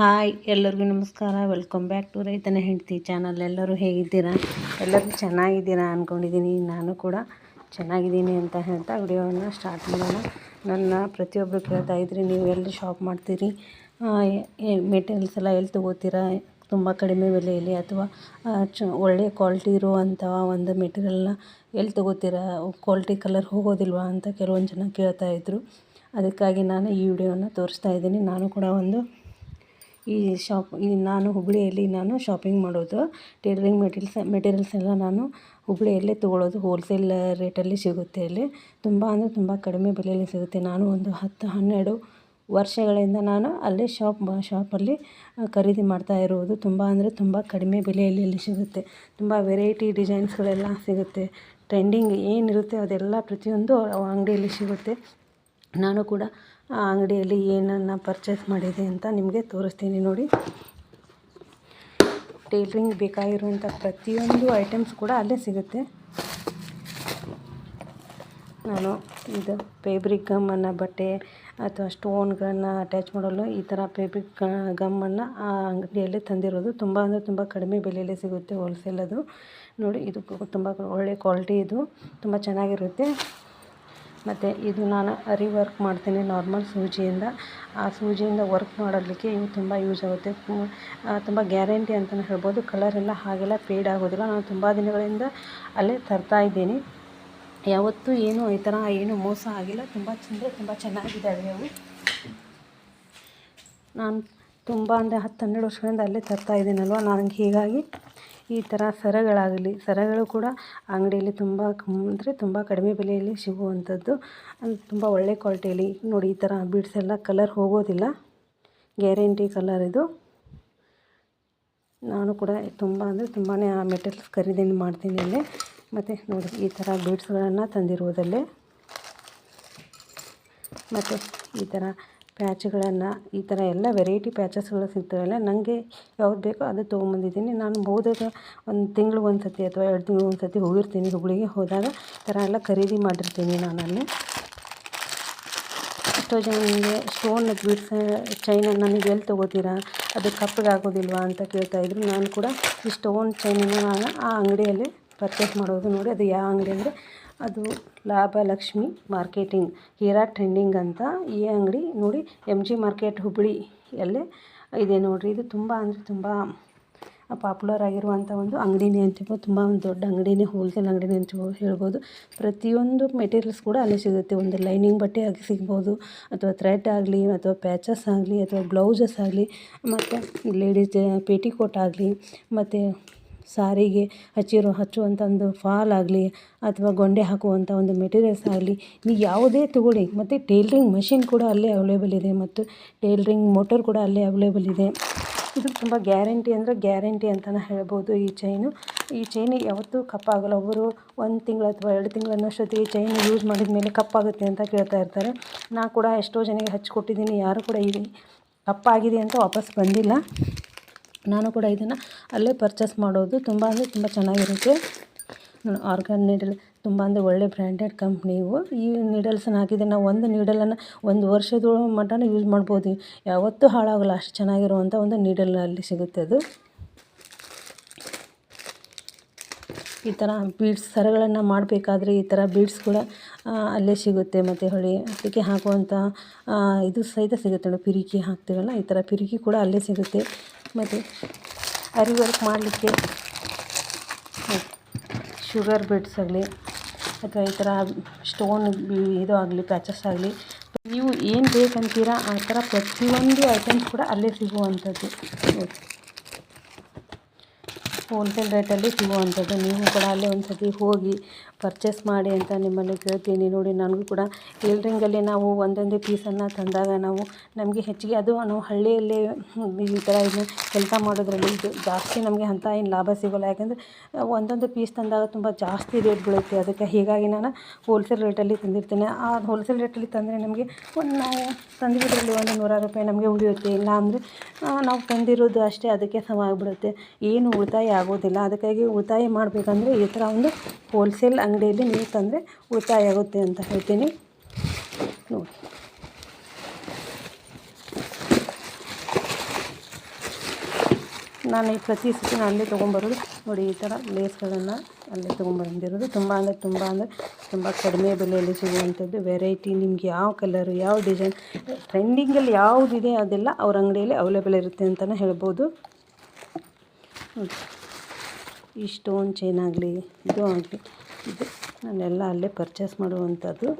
Hi, ಎಲ್ಲರಿಗೂ ನಮಸ್ಕಾರ. Welcome back to ರೈತನ ಹೆಂಡತಿ ಚಾನಲ್ ಎಲ್ಲರೂ ಹೇಗಿದ್ದೀರಾ? ಎಲ್ಲರೂ ಚೆನ್ನಾಗಿದ್ದೀರಾ ಅಂದ್ಕೊಂಡಿದ್ದೀನಿ ನಾನು ಕೂಡ ಚೆನ್ನಾಗಿದ್ದೀನಿ ಅಂತ ಹೇಳ್ತಾ ವಿಡಿಯೋವನ್ನು ಸ್ಟಾರ್ಟ್ ಮಾಡೋಣ. ನನ್ನ ಪ್ರತಿಯೊಬ್ಬರು ಕೇಳ್ತಾ ಇದ್ರಿ ನೀವು ಎಲ್ಲಿ ಶಾಪ್ ಮಾಡ್ತೀರಿ? ಮೆಟೀರಿಯಲ್ಸ್ ಎಲ್ಲ ಎಲ್ಲಿ ತೊಗೋತೀರಾ? ತುಂಬ ಕಡಿಮೆ ಬೆಲೆಯಲ್ಲಿ ಅಥವಾ ಚ ಒಳ್ಳೆಯ ಕ್ವಾಲಿಟಿ ಇರುವಂಥ ಒಂದು ಮೆಟೀರಿಯಲ್ನ ಎಲ್ಲಿ ತೊಗೋತೀರಾ? ಕ್ವಾಲಿಟಿ ಕಲರ್ ಹೋಗೋದಿಲ್ವಾ ಅಂತ ಕೆಲವೊಂದು ಜನ ಕೇಳ್ತಾ ಇದ್ದರು ಅದಕ್ಕಾಗಿ ನಾನು ಈ ವಿಡಿಯೋನ ತೋರಿಸ್ತಾ ಇದ್ದೀನಿ. ನಾನು ಕೂಡ ಒಂದು ಈ ಶಾಪ್, ಈ ನಾನು ಹುಬ್ಬಳ್ಳಿಯಲ್ಲಿ ನಾನು ಶಾಪಿಂಗ್ ಮಾಡೋದು. ಟೇಲರಿಂಗ್ ಮೆಟೀರಿಯಲ್ಸ್ ಮೆಟೀರಿಯಲ್ಸ್ ಎಲ್ಲ ನಾನು ಹುಬ್ಬಳ್ಳಿಯಲ್ಲೇ ತೊಗೊಳ್ಳೋದು. ಹೋಲ್ಸೇಲ್ ರೇಟಲ್ಲಿ ಸಿಗುತ್ತೆ ಇಲ್ಲಿ. ತುಂಬ ಅಂದರೆ ತುಂಬ ಕಡಿಮೆ ಬೆಲೆಯಲ್ಲಿ ಸಿಗುತ್ತೆ. ನಾನು ಒಂದು ಹತ್ತು, ಹನ್ನೆರಡು ವರ್ಷಗಳಿಂದ ನಾನು ಅಲ್ಲೇ ಶಾಪ್ ಶಾಪಲ್ಲಿ ಖರೀದಿ ಮಾಡ್ತಾ ಇರುವುದು ತುಂಬ ಅಂದರೆ ತುಂಬ ಕಡಿಮೆ ಬೆಲೆಯಲ್ಲಿ ಅಲ್ಲಿ ಸಿಗುತ್ತೆ. ತುಂಬ ವೆರೈಟಿ ಡಿಸೈನ್ಸ್ಗಳೆಲ್ಲ ಸಿಗುತ್ತೆ. ಟ್ರೆಂಡಿಂಗ್ ಏನಿರುತ್ತೆ ಅದೆಲ್ಲ ಪ್ರತಿಯೊಂದು ಅಂಗಡಿಯಲ್ಲಿ ಸಿಗುತ್ತೆ. ನಾನು ಕೂಡ ಆ ಅಂಗಡಿಯಲ್ಲಿ ಏನನ್ನು ಪರ್ಚೇಸ್ ಮಾಡಿದೆ ಅಂತ ನಿಮಗೆ ತೋರಿಸ್ತೀನಿ ನೋಡಿ. ಟೇಲ್ರಿಂಗ್ ಬೇಕಾಗಿರುವಂಥ ಪ್ರತಿಯೊಂದು ಐಟಮ್ಸ್ ಕೂಡ ಅಲ್ಲೇ ಸಿಗುತ್ತೆ. ನಾನು ಇದು ಫೇಬ್ರಿಕ್ ಗಮ್ಮನ್ನು ಬಟ್ಟೆ ಅಥವಾ ಸ್ಟೋನ್ಗಳನ್ನು ಅಟ್ಯಾಚ್ ಮಾಡಲು ಈ ಥರ ಫೇಬ್ರಿಕ್ ಗಮ್ಮನ್ನು ಆ ಅಂಗಡಿಯಲ್ಲಿ ತಂದಿರೋದು. ತುಂಬ ಅಂದರೆ ತುಂಬ ಕಡಿಮೆ ಬೆಲೆಯಲ್ಲಿ ಸಿಗುತ್ತೆ ಹೋಲ್ಸೇಲ್ ಅದು. ನೋಡಿ, ಇದು ತುಂಬ ಒಳ್ಳೆ ಕ್ವಾಲಿಟಿ ಇದು. ತುಂಬ ಚೆನ್ನಾಗಿರುತ್ತೆ. ಮತ್ತು ಇದು ನಾನು ಅರಿ ವರ್ಕ್ ಮಾಡ್ತೀನಿ ನಾರ್ಮಲ್ ಸೂಜಿಯಿಂದ. ಆ ಸೂಜಿಯಿಂದ ವರ್ಕ್ ಮಾಡೋದಕ್ಕೆ ಇವು ತುಂಬ ಯೂಸ್ ಆಗುತ್ತೆ. ತುಂಬ ಗ್ಯಾರಂಟಿ ಅಂತಲೇ ಹೇಳ್ಬೋದು. ಕಲರೆಲ್ಲ ಹಾಗೆಲ್ಲ ಫೇಡ್ ಆಗೋದಿಲ್ಲ. ನಾನು ತುಂಬ ದಿನಗಳಿಂದ ಅಲ್ಲೇ ತರ್ತಾ ಇದ್ದೀನಿ. ಯಾವತ್ತೂ ಏನು ಈ ಥರ ಏನು ಮೋಸ ಆಗಿಲ್ಲ. ತುಂಬ ಚಂದ ತುಂಬ ಚೆನ್ನಾಗಿದ್ದಾವೆ ಅವು. ನಾನು ತುಂಬ ಅಂದರೆ ಹತ್ತು ಹನ್ನೆರಡು ವರ್ಷಗಳಿಂದ ಅಲ್ಲೇ ತರ್ತಾ ಇದ್ದೀನಲ್ವ? ನನಗೆ ಹೀಗಾಗಿ ಈ ಥರ ಸರಗಳಾಗಲಿ, ಸರಗಳು ಕೂಡ ಅಂಗಡಿಯಲ್ಲಿ ತುಂಬ ಅಂದರೆ ತುಂಬ ಕಡಿಮೆ ಬೆಲೆಯಲ್ಲಿ ಸಿಗುವಂಥದ್ದು ಅಂದರೆ ತುಂಬ ಒಳ್ಳೆ ಕ್ವಾಲಿಟಿಯಲ್ಲಿ, ನೋಡಿ ಈ ಥರ ಬೀಡ್ಸ್ ಎಲ್ಲ ಕಲರ್ ಹೋಗೋದಿಲ್ಲ. ಗ್ಯಾರಂಟಿ ಕಲರ್ ಇದು. ನಾನು ಕೂಡ ತುಂಬ, ಅಂದರೆ ತುಂಬಾ ಆ ಮೆಟೀರಿಯಲ್ಸ್ ಖರೀದಿ ಮಾಡ್ತೀನಿ ಅಲ್ಲೇ ಮತ್ತು ನೋಡಿ ಈ ಥರ ಬೀಡ್ಸ್ಗಳನ್ನು ತಂದಿರುವುದಲ್ಲೇ ಮತ್ತು ಈ ಥರ ಪ್ಯಾಚ್ಗಳನ್ನು ಈ ಥರ ಎಲ್ಲ ವೆರೈಟಿ ಪ್ಯಾಚಸ್ಗಳು ಸಿಗ್ತಾವಲ್ಲ ನನಗೆ ಯಾವ್ದು ಬೇಕೋ ಅದು ತೊಗೊಂಬಂದಿದ್ದೀನಿ. ನಾನು ಹೋದಾಗ ಒಂದು ತಿಂಗಳು ಒಂದು ಸತಿ ಅಥವಾ ಎರಡು ತಿಂಗ್ಳಿಗೆ ಒಂದು ಸತಿ ಹೋಗಿರ್ತೀನಿ ಹುಬ್ಬಳ್ಳಿಗೆ ಹೋದಾಗ ಈ ಥರ ಎಲ್ಲ ಖರೀದಿ ಮಾಡಿರ್ತೀನಿ ನಾನು ಅಲ್ಲಿ ಎಷ್ಟೋ ಜನ ನನಗೆ ಸ್ಟೋನ್ ಬಿಡ್ಸ ಚೈನ ನನಗೆ ಎಲ್ಲಿ ತೊಗೋತೀರಾ, ಅದು ಕಪ್ಪಗೆ ಆಗೋದಿಲ್ವಾ ಅಂತ ಕೇಳ್ತಾಯಿದ್ರು ನಾನು ಕೂಡ ಈ ಸ್ಟೋನ್ ಚೈನನ್ನು ನಾನು ಆ ಅಂಗಡಿಯಲ್ಲಿ ಪರ್ಚೇಸ್ ಮಾಡೋದು ನೋಡಿ, ಅದು ಯಾವ ಅಂಗಡಿ ಅಂದರೆ ಅದು ಲಾಭಲಕ್ಷ್ಮಿ ಮಾರ್ಕೆಟಿಂಗ್, ಹೀರಾ ಟ್ರೆಂಡಿಂಗ್ ಅಂತ ಈ ಅಂಗಡಿ ನೋಡಿ ಎಂ ಜಿ ಮಾರ್ಕೆಟ್ ಹುಬ್ಬಳ್ಳಿಯಲ್ಲೇ ಇದೆ ನೋಡಿರಿ. ಇದು ತುಂಬ ಅಂದರೆ ತುಂಬ ಪಾಪ್ಯುಲರ್ ಆಗಿರುವಂಥ ಒಂದು ಅಂಗಡಿನೇ ಅಂತ ತುಂಬ ಒಂದು ದೊಡ್ಡ ಅಂಗಡಿನೇ ಹೋಲ್ಸೇಲ್ ಅಂಗಡಿನೇ ಅಂತ ಹೇಳ್ಬೋದು. ಪ್ರತಿಯೊಂದು ಮೆಟೀರಿಯಲ್ಸ್ ಕೂಡ ಅಲ್ಲೇ ಸಿಗುತ್ತೆ. ಒಂದು ಲೈನಿಂಗ್ ಬಟ್ಟೆ ಆಗಿ ಸಿಗ್ಬೋದು, ಅಥವಾ ಥ್ರೆಡ್ ಆಗಲಿ, ಅಥವಾ ಪ್ಯಾಚಸ್ ಆಗಲಿ, ಅಥವಾ ಬ್ಲೌಸಸ್ ಆಗಲಿ, ಮತ್ತು ಲೇಡೀಸ್ ಪೇಟಿಕೋಟ್ ಆಗಲಿ, ಮತ್ತು ಸಾರಿಗೆ ಹಚ್ಚಿರೋ ಹಚ್ಚುವಂಥ ಒಂದು ಫಾಲ್ ಆಗಲಿ ಅಥವಾ ಗೊಂಡೆ ಹಾಕುವಂಥ ಒಂದು ಮೆಟೀರಿಯಲ್ಸ್ ಆಗಲಿ ನೀವು ಯಾವುದೇ ತಗೊಳ್ಳಿ. ಮತ್ತು ಟೇಲ್ರಿಂಗ್ ಮಷಿನ್ ಕೂಡ ಅಲ್ಲೇ ಅವೈಲೇಬಲ್ ಇದೆ ಮತ್ತು ಟೇಲ್ರಿಂಗ್ ಮೋಟರ್ ಕೂಡ ಅಲ್ಲೇ ಅವೈಲೇಬಲ್ ಇದೆ. ಇದು ತುಂಬ ಗ್ಯಾರಂಟಿ ಅಂದರೆ ಗ್ಯಾರಂಟಿ ಅಂತಲೇ ಹೇಳ್ಬೋದು ಈ ಚೈನು ಈ ಚೈನ್ ಯಾವತ್ತೂ ಕಪ್ಪಾಗಲ್ಲ. ಒಬ್ಬರು ಒಂದು ತಿಂಗಳು ಅಥವಾ ಎರಡು ತಿಂಗಳು ಅನ್ನೋಷ್ಟೊತ್ತಿಗೆ ಚೈನ್ ಯೂಸ್ ಮಾಡಿದ ಮೇಲೆ ಕಪ್ಪಾಗುತ್ತೆ ಅಂತ ಕೇಳ್ತಾ ಇರ್ತಾರೆ. ನಾನು ಕೂಡ ಎಷ್ಟೋ ಜನಕ್ಕೆ ಹಚ್ಚಿಕೊಟ್ಟಿದ್ದೀನಿ. ಯಾರು ಕೂಡ ಈ ಕಪ್ಪಾಗಿದೆ ಅಂತ ವಾಪಸ್ ಬಂದಿಲ್ಲ. ನಾನು ಕೂಡ ಇದನ್ನು ಅಲ್ಲೇ ಪರ್ಚೇಸ್ ಮಾಡೋದು ತುಂಬ ಅಂದರೆ ತುಂಬ ಚೆನ್ನಾಗಿರುತ್ತೆ. ಆರ್ಗನ್ ನೀಡಲ್ ತುಂಬ ಅಂದರೆ ಒಳ್ಳೆ ಬ್ರ್ಯಾಂಡೆಡ್ ಕಂಪ್ನಿ ಇವು. ಈ ನೀಡಲ್ಸನ್ನು ಹಾಕಿದ್ರೆ ನಾವು ಒಂದು ನೀಡಲನ್ನು ಒಂದು ವರ್ಷದ ಮಟ್ಟನೂ ಯೂಸ್ ಮಾಡ್ಬೋದು. ಯಾವತ್ತೂ ಹಾಳಾಗಲ್ಲ, ಅಷ್ಟು ಚೆನ್ನಾಗಿರುವಂಥ ಒಂದು ನೀಡಲ್ ಅಲ್ಲಿ ಸಿಗುತ್ತೆ ಅದು. ಈ ಥರ ಬೀಡ್ಸ್ ಸರಗಳನ್ನು ಮಾಡಬೇಕಾದ್ರೆ ಈ ಥರ ಬೀಡ್ಸ್ ಕೂಡ ಅಲ್ಲೇ ಸಿಗುತ್ತೆ ಮತ್ತು ಹೊಳಿ ಅದಕ್ಕೆ ಹಾಕುವಂಥ ಇದು ಸಹಿತ ಸಿಗುತ್ತೆ ನೋಡಿ ಪಿರಿಕಿ ಹಾಕ್ತೀವಲ್ಲ, ಈ ಥರ ಪಿರಿಕಿ ಕೂಡ ಅಲ್ಲೇ ಸಿಗುತ್ತೆ. ಮತ್ತು ಅರಿ ವರ್ಕ್ ಮಾಡಲಿಕ್ಕೆ ಶುಗರ್ ಬೀಡ್ಸ್ ಆಗಲಿ ಅಥವಾ ಈ ಥರ ಸ್ಟೋನ್ ಇದು ಆಗಲಿ, ಪ್ಯಾಚಸ್ ಆಗಲಿ, ನೀವು ಏನು ಬೇಕಂತೀರಾ ಆ ಥರ ಪ್ರತಿಯೊಂದು ಐಟಮ್ಸ್ ಕೂಡ ಅಲ್ಲೇ ಸಿಗುವಂಥದ್ದು. ಹೋಲ್ಸೇಲ್ ರೇಟಲ್ಲಿ ಸಿಗುವಂಥದ್ದು. ನೀವು ಕೂಡ ಅಲ್ಲೇ ಒಂದು ಸತಿ ಹೋಗಿ ಪರ್ಚೇಸ್ ಮಾಡಿ ಅಂತ ನಿಮ್ಮಲ್ಲಿ ಕೇಳ್ತೀನಿ. ನೋಡಿ, ನನಗೂ ಕೂಡ ಟೇಲ್ರಿಂಗಲ್ಲಿ ನಾವು ಒಂದೊಂದೇ ಪೀಸನ್ನು ತಂದಾಗ ನಾವು ನಮಗೆ ಹೆಚ್ಚಿಗೆ ಅದು ನಾವು ಹಳ್ಳಿಯಲ್ಲಿ ಈ ಥರ ಇದನ್ನ ಕೆಲಸ ಮಾಡೋದ್ರಲ್ಲಿ ಇದು ಜಾಸ್ತಿ ನಮಗೆ ಅಂತ ಏನು ಲಾಭ ಸಿಗೋಲ್ಲ. ಯಾಕೆಂದರೆ ಒಂದೊಂದು ಪೀಸ್ ತಂದಾಗ ತುಂಬ ಜಾಸ್ತಿ ರೇಟ್ ಬೀಳುತ್ತೆ. ಅದಕ್ಕೆ ಹೀಗಾಗಿ ನಾನು ಹೋಲ್ಸೇಲ್ ರೇಟಲ್ಲಿ ತಂದಿರ್ತೇನೆ. ಆ ಹೋಲ್ಸೇಲ್ ರೇಟಲ್ಲಿ ತಂದರೆ ನಮಗೆ ಒಂದು ನಾವು ತಂದಿರೋದ್ರಲ್ಲಿ ಒಂದು ನೂರಾರು ರೂಪಾಯಿ ನಮಗೆ ಉಳಿಯುತ್ತೆ. ಇಲ್ಲ ಅಂದರೆ ನಾವು ತಂದಿರೋದು ಅಷ್ಟೇ ಅದಕ್ಕೆ ಸಮ ಆಗಿಬಿಡುತ್ತೆ. ಏನು ಉಳಿತಾಯ ಆಗೋದಿಲ್ಲ. ಅದಕ್ಕಾಗಿ ಉಳಿತಾಯ ಮಾಡಬೇಕಂದ್ರೆ ಈ ಥರ ಒಂದು ಹೋಲ್ಸೇಲ್ ಅಂಗಡಿಯಲ್ಲಿ ನೀವು ತಂದರೆ ಉಳಿತಾಯ ಆಗುತ್ತೆ ಅಂತ ಹೇಳ್ತೀನಿ. ನೋಡಿ. ನಾನು ಈ ಪ್ರತಿ ಸತಿ ನಾನು ಅಲ್ಲೇ ತೊಗೊಂಬರೋದು. ನೋಡಿ, ಈ ಥರ ಲೇಸ್ಗಳನ್ನು ಅಲ್ಲೇ ತೊಗೊಂಬಂದಿರೋದು. ತುಂಬ ಅಂದರೆ ತುಂಬ ಅಂದರೆ ತುಂಬ ಕಡಿಮೆ ಬೆಲೆಯಲ್ಲಿ ಸಿಗುವಂಥದ್ದು. ವೆರೈಟಿ ನಿಮ್ಗೆ ಯಾವ ಕಲರು ಯಾವ ಡಿಸೈನ್ ಟ್ರೆಂಡಿಂಗಲ್ಲಿ ಯಾವುದಿದೆ ಅದೆಲ್ಲ ಅವ್ರ ಅಂಗಡಿಯಲ್ಲಿ ಅವೈಲೇಬಲ್ ಇರುತ್ತೆ ಅಂತಲೇ ಹೇಳ್ಬೋದು. ಈ ಸ್ಟೋನ್ ಚೈನ್ ಆಗಲಿ ಇದು ಆಗಲಿ ಇದು ನಾನೆಲ್ಲ ಅಲ್ಲೇ ಪರ್ಚೇಸ್ ಮಾಡುವಂಥದ್ದು.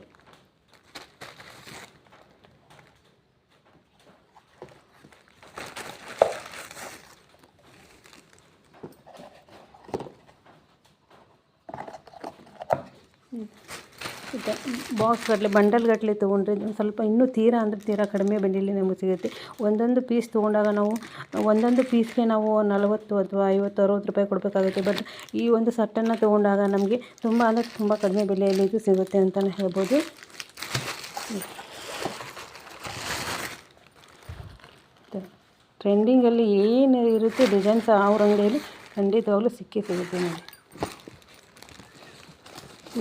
ಇದೆ. ಬಾಕ್ಸ್ಗಟ್ಟಲೆ ಬಂಡಲ್ ಗಟ್ಟಲೆ ತೊಗೊಂಡ್ರೆ ಒಂದು ಸ್ವಲ್ಪ ಇನ್ನೂ ತೀರಾ ಅಂದರೆ ತೀರಾ ಕಡಿಮೆ ಬೆಲೆಯಲ್ಲಿ ನಮಗೆ ಸಿಗುತ್ತೆ. ಒಂದೊಂದು ಪೀಸ್ ತೊಗೊಂಡಾಗ ನಾವು, ಒಂದೊಂದು ಪೀಸ್ಗೆ ನಾವು ನಲವತ್ತು ಅಥವಾ ಐವತ್ತು, ಅರವತ್ತು ರೂಪಾಯಿ ಕೊಡಬೇಕಾಗುತ್ತೆ. ಬಟ್ ಈ ಒಂದು ಸಟ್ಟನ್ನು ತೊಗೊಂಡಾಗ ನಮಗೆ ತುಂಬ ಅಂದರೆ ತುಂಬ ಕಡಿಮೆ ಬೆಲೆಯಲ್ಲಿ ಇದು ಸಿಗುತ್ತೆ ಅಂತಲೇ ಹೇಳ್ಬೋದು. ಟ್ರೆಂಡಿಂಗಲ್ಲಿ ಏನು ಇರುತ್ತೆ ಡಿಸೈನ್ಸ್ ಅವ್ರ ಅಂಗಡಿಯಲ್ಲಿ ಖಂಡಿತವಾಗ್ಲೂ ಸಿಕ್ಕೇ ಸಿಗುತ್ತೆ ನೋಡಿ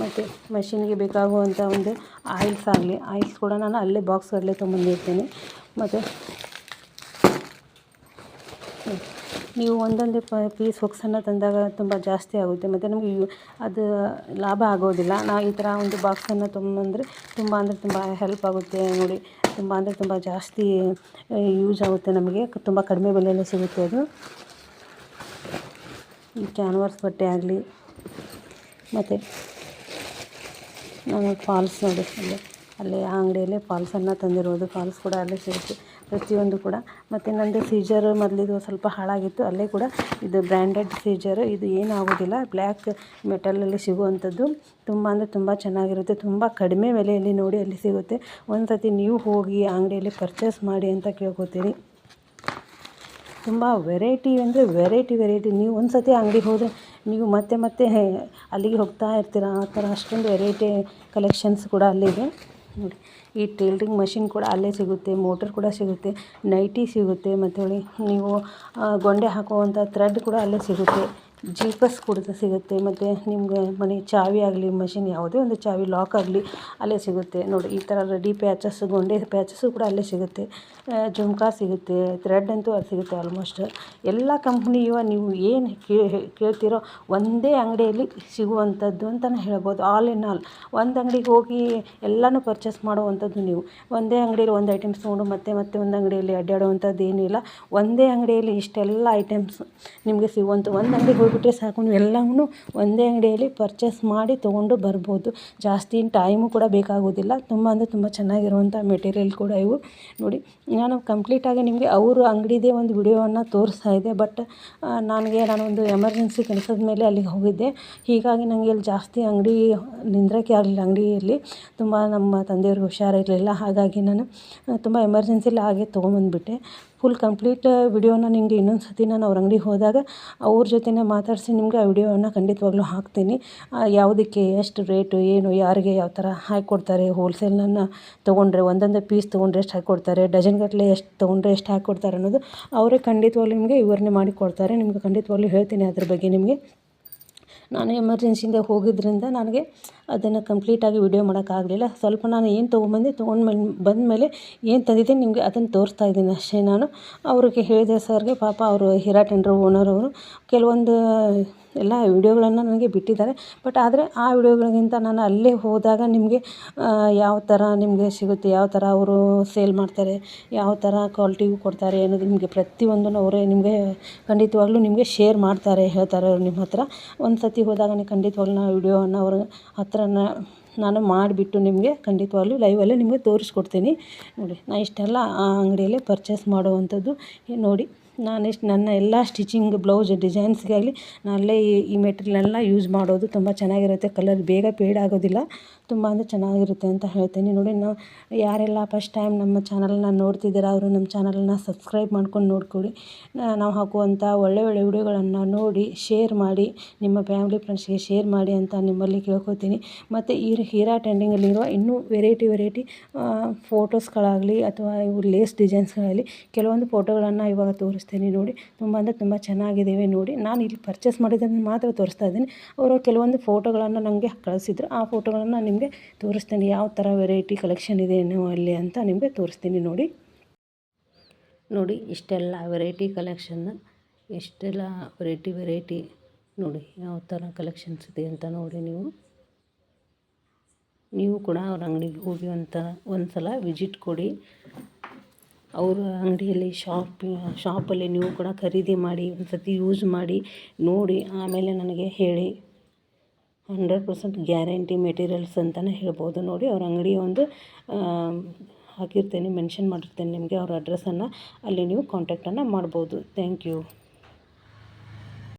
ಮತ್ತು ಮಷಿನ್ಗೆ ಬೇಕಾಗುವಂಥ ಒಂದು ಆಯಿಲ್ಸ್ ಆಗಲಿ, ಆಯಿಲ್ಸ್ ಕೂಡ ನಾನು ಅಲ್ಲೇ ಬಾಕ್ಸ್ಗಳಲ್ಲೇ ತೊಗೊಂಡಿರ್ತೀನಿ ಮತ್ತು ನೀವು ಒಂದೊಂದೇ ಪ, ಪೀಸ್ ಹೊಕ್ಸನ್ನು ತಂದಾಗ ತುಂಬ ಜಾಸ್ತಿ ಆಗುತ್ತೆ. ಮತ್ತು ನಮಗೆ ಅದು ಲಾಭ ಆಗೋದಿಲ್ಲ. ನಾವು ಈ ಥರ ಒಂದು ಬಾಕ್ಸನ್ನು ತೊಗೊಂಬಂದರೆ ತುಂಬ ಅಂದರೆ ತುಂಬ ಹೆಲ್ಪ್ ಆಗುತ್ತೆ ನೋಡಿ. ತುಂಬ ಅಂದರೆ ತುಂಬ ಜಾಸ್ತಿ ಯೂಸ್ ಆಗುತ್ತೆ ನಮಗೆ. ತುಂಬ ಕಡಿಮೆ ಬೆಲೆಯಲ್ಲೇ ಸಿಗುತ್ತೆ ಅದು. ಈ ಕ್ಯಾನ್ವಾಸ್ ಬಟ್ಟೆ ಆಗಲಿ, ಮತ್ತು ನಾನು ಫಾಲ್ಸ್ ನೋಡಿ ಅಲ್ಲಿ ಅಲ್ಲಿ ಆ ಅಂಗಡಿಯಲ್ಲಿ ಫಾಲ್ಸನ್ನು ತಂದಿರೋದು ಫಾಲ್ಸ್ ಕೂಡ ಅಲ್ಲೇ ಸಿಗುತ್ತೆ. ಪ್ರತಿಯೊಂದು ಕೂಡ. ಮತ್ತು ನಂದು ಸೀಜರ್ ಮೊದಲಿದು ಸ್ವಲ್ಪ ಹಾಳಾಗಿತ್ತು. ಅಲ್ಲೇ ಕೂಡ ಇದು ಬ್ರ್ಯಾಂಡೆಡ್ ಸೀಜರ್ ಇದು ಏನಾಗೋದಿಲ್ಲ ಬ್ಲ್ಯಾಕ್ ಮೆಟಲಲ್ಲಿ ಸಿಗುವಂಥದ್ದು. ತುಂಬ ಅಂದರೆ ತುಂಬ ಚೆನ್ನಾಗಿರುತ್ತೆ. ತುಂಬ ಕಡಿಮೆ ಬೆಲೆಯಲ್ಲಿ ನೋಡಿ ಅಲ್ಲಿ ಸಿಗುತ್ತೆ. ಒಂದು ಸತಿ ನೀವು ಹೋಗಿ ಅಂಗಡಿಯಲ್ಲಿ ಪರ್ಚೇಸ್ ಮಾಡಿ ಅಂತ ಕೇಳ್ಕೋತೀರಿ ತುಂಬ ವೆರೈಟಿ ಅಂದರೆ ವೆರೈಟಿ ವೆರೈಟಿ ನೀವು ಒಂದು ಸತಿ ಅಂಗಡಿಗೆ ಹೋದರೆ ನೀವು ಮತ್ತೆ ಮತ್ತೆ ಅಲ್ಲಿಗೆ ಹೋಗ್ತಾ ಇರ್ತೀರ? ಆ ಥರ ಅಷ್ಟೊಂದು ವೆರೈಟಿ ಕಲೆಕ್ಷನ್ಸ್ ಕೂಡ ಅಲ್ಲಿದೆ. ನೋಡಿ, ಈ ಟೇಲ್ರಿಂಗ್ ಮಷಿನ್ ಕೂಡ ಅಲ್ಲೇ ಸಿಗುತ್ತೆ ಮೋಟರ್ ಕೂಡ ಸಿಗುತ್ತೆ ನೈಟಿ ಸಿಗುತ್ತೆ, ಮತ್ತು ನೀವು ಗೊಂಡೆ ಹಾಕುವಂಥ ಥ್ರೆಡ್ ಕೂಡ ಅಲ್ಲೇ ಸಿಗುತ್ತೆ. ಜೀಪಸ್ ಕೂಡ ಸಿಗುತ್ತೆ. ಮತ್ತು ನಿಮಗೆ ಮನೆ ಚಾವಿ ಆಗಲಿ ಮಷಿನ್ ಯಾವುದೇ ಒಂದು ಚಾವಿ ಲಾಕ್ ಆಗಲಿ, ಅಲ್ಲೇ ಸಿಗುತ್ತೆ. ನೋಡಿ, ಈ ಥರ ರೆಡಿ ಪ್ಯಾಚಸ್ ಗೊಂಡೆ ಪ್ಯಾಚಸ್ಸು ಕೂಡ ಅಲ್ಲೇ ಸಿಗುತ್ತೆ. ಜುಮ್ಕಾ ಸಿಗುತ್ತೆ ಥ್ರೆಡ್ ಅಂತೂ ಅಲ್ಲಿ ಸಿಗುತ್ತೆ ಆಲ್ಮೋಸ್ಟ್ ಎಲ್ಲ ಕಂಪ್ನಿಯು ನೀವು ಏನು ಕೇಳ್ತೀರೋ ಒಂದೇ ಅಂಗಡಿಯಲ್ಲಿ ಸಿಗುವಂಥದ್ದು ಅಂತಲೇ ಹೇಳ್ಬೋದು. ಆಲ್ ಇನ್ ಆಲ್ ಒಂದು ಅಂಗಡಿಗೆ ಹೋಗಿ ಎಲ್ಲನೂ ಪರ್ಚೇಸ್ ಮಾಡುವಂಥದ್ದು ನೀವು. ಒಂದೇ ಅಂಗಡಿಯಲ್ಲಿ ಒಂದು ಐಟಮ್ಸ್ ನೋಡು ಮತ್ತೆ ಮತ್ತೆ ಒಂದು ಅಂಗಡಿಯಲ್ಲಿ ಅಡ್ಡಾಡುವಂಥದ್ದು ಏನಿಲ್ಲ. ಒಂದೇ ಅಂಗಡಿಯಲ್ಲಿ ಇಷ್ಟೆಲ್ಲ ಐಟಮ್ಸ್ ನಿಮಗೆ ಸಿಗುವಂಥ, ಒಂದು ಅಂಗಡಿಗೆ ಹೋಗ್ಬಿಟ್ರೆ ಸಾಕು, ನೀವು ಎಲ್ಲವೂ ಒಂದೇ ಅಂಗಡಿಯಲ್ಲಿ ಪರ್ಚೇಸ್ ಮಾಡಿ ತೊಗೊಂಡು ಬರ್ಬೋದು. ಜಾಸ್ತಿ ಟೈಮು ಕೂಡ ಬೇಕಾಗೋದಿಲ್ಲ. ತುಂಬ ಅಂದರೆ ತುಂಬ ಚೆನ್ನಾಗಿರುವಂಥ ಮೆಟೀರಿಯಲ್ ಕೂಡ ಇವು. ನೋಡಿ, ನಾನು ಕಂಪ್ಲೀಟಾಗಿ ನಿಮಗೆ ಅವರು ಅಂಗಡಿದೇ ಒಂದು ವಿಡಿಯೋವನ್ನು ತೋರಿಸ್ತಾ ಇದ್ದೆ. ಬಟ್ ನನಗೆ ನಾನೊಂದು ಎಮರ್ಜೆನ್ಸಿ ಕೆಲಸದ ಮೇಲೆ ಅಲ್ಲಿಗೆ ಹೋಗಿದ್ದೆ. ಹೀಗಾಗಿ ನನಗೆ ಇಲ್ಲಿ ಜಾಸ್ತಿ ಅಂಗಡಿ ನಿಂದ್ರಕ್ಕೆ ಆಗಲಿಲ್ಲ. ಅಂಗಡಿಯಲ್ಲಿ ತುಂಬ ನಮ್ಮ ತಂದೆಯವ್ರಿಗೆ ಹುಷಾರಿರಲಿಲ್ಲ. ಹಾಗಾಗಿ ನಾನು ತುಂಬ ಎಮರ್ಜೆನ್ಸಿಲಿ ಹಾಗೆ ತೊಗೊಂಬಂದ್ಬಿಟ್ಟೆ ಫುಲ್ ಕಂಪ್ಲೀಟ್ ವಿಡಿಯೋನ ನಿಮಗೆ ಇನ್ನೊಂದು ಸತಿ ನಾನು ಅವ್ರ ಅಂಗಡಿಗೆ ಹೋದಾಗ ಅವ್ರ ಜೊತೆನೇ ಮಾತಾಡಿಸಿ ನಿಮಗೆ ಆ ವಿಡಿಯೋವನ್ನು ಖಂಡಿತವಾಗ್ಲೂ ಹಾಕ್ತೀನಿ. ಯಾವುದಕ್ಕೆ ಎಷ್ಟು ರೇಟು ಏನು, ಯಾರಿಗೆ ಯಾವ ಥರ ಹಾಕಿಕೊಡ್ತಾರೆ ಹೋಲ್ಸೇಲನ್ನು ತೊಗೊಂಡ್ರೆ ಒಂದೊಂದೇ ಪೀಸ್ ತೊಗೊಂಡ್ರೆ ಎಷ್ಟು ಹಾಕಿಕೊಡ್ತಾರೆ ಡಜನ್ಗಟ್ಟಲೆ ಎಷ್ಟು ತೊಗೊಂಡ್ರೆ ಎಷ್ಟು ಹಾಕಿಕೊಡ್ತಾರೆ ಅನ್ನೋದು ಅವರೇ ಖಂಡಿತವಾಗ್ಲೂ ನಿಮಗೆ ವಿವರಣೆ ಮಾಡಿಕೊಡ್ತಾರೆ ನಿಮಗೆ ಖಂಡಿತವಾಗ್ಲೂ ಹೇಳ್ತೀನಿ ಅದ್ರ ಬಗ್ಗೆ ನಿಮಗೆ. ನಾನು ಎಮರ್ಜೆನ್ಸಿಯಿಂದ ಹೋಗಿದ್ದರಿಂದ ನನಗೆ ಅದನ್ನು ಕಂಪ್ಲೀಟಾಗಿ ವಿಡಿಯೋ ಮಾಡೋಕ್ಕಾಗಲಿಲ್ಲ. ಸ್ವಲ್ಪ ನಾನು ಏನು ತೊಗೊಂಬಂದೆ ಬಂದ ಮೇಲೆ ಏನು ತಂದಿದ್ದೆ ನಿಮಗೆ ಅದನ್ನು ತೋರಿಸ್ತಾ ಇದ್ದೀನಿ ಅಷ್ಟೇ ನಾನು. ಅವ್ರಿಗೆ ಹೇಳಿದೆ, ಸರ್ಗೆ ಪಾಪ ಅವರು ಹೀರಾ ಟೆಂಡ್ರ್ ಓನರ್ ಅವರು, ಕೆಲವೊಂದು ಎಲ್ಲ ವಿಡಿಯೋಗಳನ್ನು ನನಗೆ ಬಿಟ್ಟಿದ್ದಾರೆ. ಬಟ್ ಆದರೆ ಆ ವಿಡಿಯೋಗಳಿಗಿಂತ ನಾನು ಅಲ್ಲೇ ಹೋದಾಗ ನಿಮಗೆ ಯಾವ ಥರ ನಿಮಗೆ ಸಿಗುತ್ತೆ, ಯಾವ ಥರ ಅವರು ಸೇಲ್ ಮಾಡ್ತಾರೆ, ಯಾವ ಥರ ಕ್ವಾಲಿಟಿಗೂ ಕೊಡ್ತಾರೆ ಅನ್ನೋದು ನಿಮಗೆ ಪ್ರತಿಯೊಂದನ್ನು ಅವರೇ ನಿಮಗೆ ಖಂಡಿತವಾಗ್ಲೂ ನಿಮಗೆ ಶೇರ್ ಮಾಡ್ತಾರೆ, ಹೇಳ್ತಾರೆ ಅವ್ರು ನಿಮ್ಮ ಹತ್ರ. ಒಂದು ಸತಿ ಹೋದಾಗ ನೀವು ಖಂಡಿತವಾಗ್ಲೂ ನಾವು ವಿಡಿಯೋವನ್ನು ಅವ್ರ ಹತ್ರನ ನಾನು ಮಾಡಿಬಿಟ್ಟು ನಿಮಗೆ ಖಂಡಿತವಾಗ್ಲೂ ಲೈವಲ್ಲೇ ನಿಮಗೆ ತೋರಿಸ್ಕೊಡ್ತೀನಿ. ನೋಡಿ ನಾನು ಇಷ್ಟೆಲ್ಲ ಆ ಅಂಗಡಿಯಲ್ಲೇ ಪರ್ಚೇಸ್ ಮಾಡುವಂಥದ್ದು. ನೋಡಿ, ನಾನು ಇಷ್ಟು ನನ್ನ ಎಲ್ಲ ಸ್ಟಿಚಿಂಗ್ ಬ್ಲೌಸ್ ಡಿಸೈನ್ಸ್ಗಾಗಲಿ ನಾನು ಅಲ್ಲೇ ಈ ಮೆಟೀರಿಯಲ್ನೆಲ್ಲ ಯೂಸ್ ಮಾಡೋದು ತುಂಬ ಚೆನ್ನಾಗಿರುತ್ತೆ. ಕಲರ್ ಬೇಗ ಪೇಡ್ ಆಗೋದಿಲ್ಲ. ತುಂಬ ಅಂದರೆ ಚೆನ್ನಾಗಿರುತ್ತೆ ಅಂತ ಹೇಳ್ತೀನಿ. ನೋಡಿ ನಾವು ಯಾರೆಲ್ಲ ಫಸ್ಟ್ ಟೈಮ್ ನಮ್ಮ ಚಾನಲ್ನ ನೋಡ್ತಿದ್ದೀರಾ, ಅವರು ನಮ್ಮ ಚಾನಲನ್ನ ಸಬ್ಸ್ಕ್ರೈಬ್ ಮಾಡ್ಕೊಂಡು ನೋಡ್ಕೊಳ್ಳಿ ನಾವು ಹಾಕುವಂಥ ಒಳ್ಳೆ ಒಳ್ಳೆ ವಿಡಿಯೋಗಳನ್ನು ನೋಡಿ ಶೇರ್ ಮಾಡಿ, ನಿಮ್ಮ ಫ್ಯಾಮಿಲಿ ಫ್ರೆಂಡ್ಸ್ಗೆ ಶೇರ್ ಮಾಡಿ ಅಂತ ನಿಮ್ಮಲ್ಲಿ ಕೇಳ್ಕೊತೀನಿ. ಮತ್ತು ಈ ಹೀರಾ ಟ್ರೆಂಡಿಂಗಲ್ಲಿರುವ ಇನ್ನೂ ವೆರೈಟಿ ವೆರೈಟಿ ಫೋಟೋಸ್ಗಳಾಗಲಿ ಅಥವಾ ಇವು ಲೇಸ್ ಡಿಸೈನ್ಸ್ಗಳಾಗಲಿ ಕೆಲವೊಂದು ಫೋಟೋಗಳನ್ನು ಇವಾಗ ತೋರಿಸ್ತೀನಿ ನೋಡಿ. ತುಂಬ ಅಂದರೆ ತುಂಬ ಚೆನ್ನಾಗಿದ್ದಾವೆ ನೋಡಿ. ನಾನು ಇಲ್ಲಿ ಪರ್ಚೇಸ್ ಮಾಡಿದ್ದನ್ನು ಮಾತ್ರ ತೋರಿಸ್ತಾ ಇದ್ದೀನಿ. ಅವರು ಕೆಲವೊಂದು ಫೋಟೋಗಳನ್ನು ನನಗೆ ಕಳಿಸಿದ್ರು. ಆ ಫೋಟೋಗಳನ್ನು ನಿಮಗೆ ತೋರಿಸ್ತೀನಿ ಯಾವ ಥರ ವೆರೈಟಿ ಕಲೆಕ್ಷನ್ ಇದೆ ಅಲ್ಲಿ ಅಂತ ನಿಮಗೆ ತೋರಿಸ್ತೀನಿ ನೋಡಿ. ನೋಡಿ, ಇಷ್ಟೆಲ್ಲ ವೆರೈಟಿ ಕಲೆಕ್ಷನ್, ಎಷ್ಟೆಲ್ಲ ವೆರೈಟಿ ವೆರೈಟಿ, ನೋಡಿ ಯಾವ ಥರ ಕಲೆಕ್ಷನ್ಸ್ ಇದೆ ಅಂತ ನೋಡಿ ನೀವು. ನೀವು ಕೂಡ ಅವ್ರ ಅಂಗಡಿಗೆ ಹೋಗಿ ಅಂತ ಒಂದು ಸಲ ವಿಸಿಟ್ ಕೊಡಿ. ಅವರ ಅಂಗಡಿಯಲ್ಲಿ ಶಾಪ್, ಶಾಪಲ್ಲಿ ನೀವು ಕೂಡ ಖರೀದಿ ಮಾಡಿ ಒಂದು ಸತಿ ಯೂಸ್ ಮಾಡಿ, ನೋಡಿ, ಆಮೇಲೆ ನನಗೆ ಹೇಳಿ. ಹಂಡ್ರೆಡ್ ಪರ್ಸೆಂಟ್ ಗ್ಯಾರಂಟಿ ಮೆಟೀರಿಯಲ್ಸ್ ಅಂತಲೇ ಹೇಳ್ಬೋದು. ನೋಡಿ, ಅವ್ರ ಅಂಗಡಿ ಒಂದು ಹಾಕಿರ್ತೇನೆ, ಮೆನ್ಷನ್ ಮಾಡಿರ್ತೇನೆ ನಿಮಗೆ ಅವ್ರ ಅಡ್ರೆಸ್ಸನ್ನು. ಅಲ್ಲಿ ನೀವು ಕಾಂಟ್ಯಾಕ್ಟನ್ನು ಮಾಡ್ಬೋದು. Thank you.